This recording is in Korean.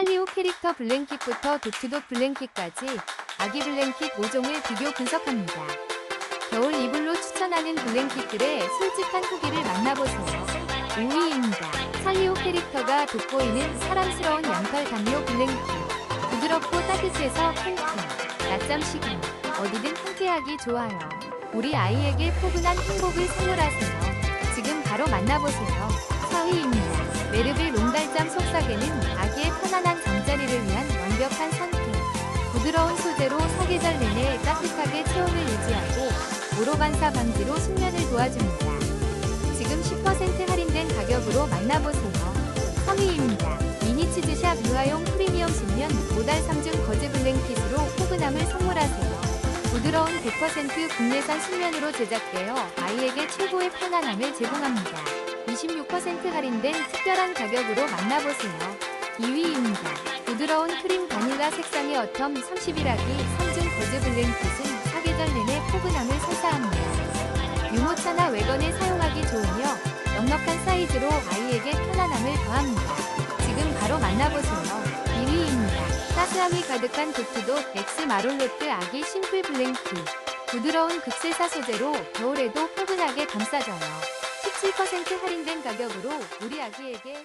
살리오 캐릭터 블랭킷부터 도트도 블랭킷까지 아기 블랭킷 5종을 비교 분석합니다. 겨울 이불로 추천하는 블랭킷들의 솔직한 후기를 만나보세요. 5위입니다. 살리오 캐릭터가 돋보이는 사랑스러운 양털 담요 블랭킷. 부드럽고 따뜻해서 통통. 낮잠 시간 어디든 함께하기 좋아요. 우리 아이에게 포근한 행복을 선물하세요. 지금 바로 만나보세요. 4위입니다. 메르벨 롱달잠 속삭이는 유지하고 모로 반사 방지로 숙면을 도와줍니다. 지금 10% 할인된 가격으로 만나보세요. 3위입니다. 미니 치즈샵 유아용 프리미엄 신면 모달 3중 거즈 블랭킷으로 포근함을 선물하세요. 부드러운 100% 국내산 순면으로 제작되어 아이에게 최고의 편안함을 제공합니다. 26% 할인된 특별한 가격으로 만나보세요. 2위입니다. 부드러운 크림 바닐라 색상의 어텀 31하기 3중 거즈 블랭킷 좋으며 넉넉한 사이즈로 아이에게 편안함을 더합니다. 지금 바로 만나보세요. 1위입니다. 따스함이 가득한 도트도 엑스 마롤로트 아기 심플 블랭킷. 부드러운 극세사 소재로 겨울에도 포근하게 감싸져요. 17% 할인된 가격으로 우리 아기에게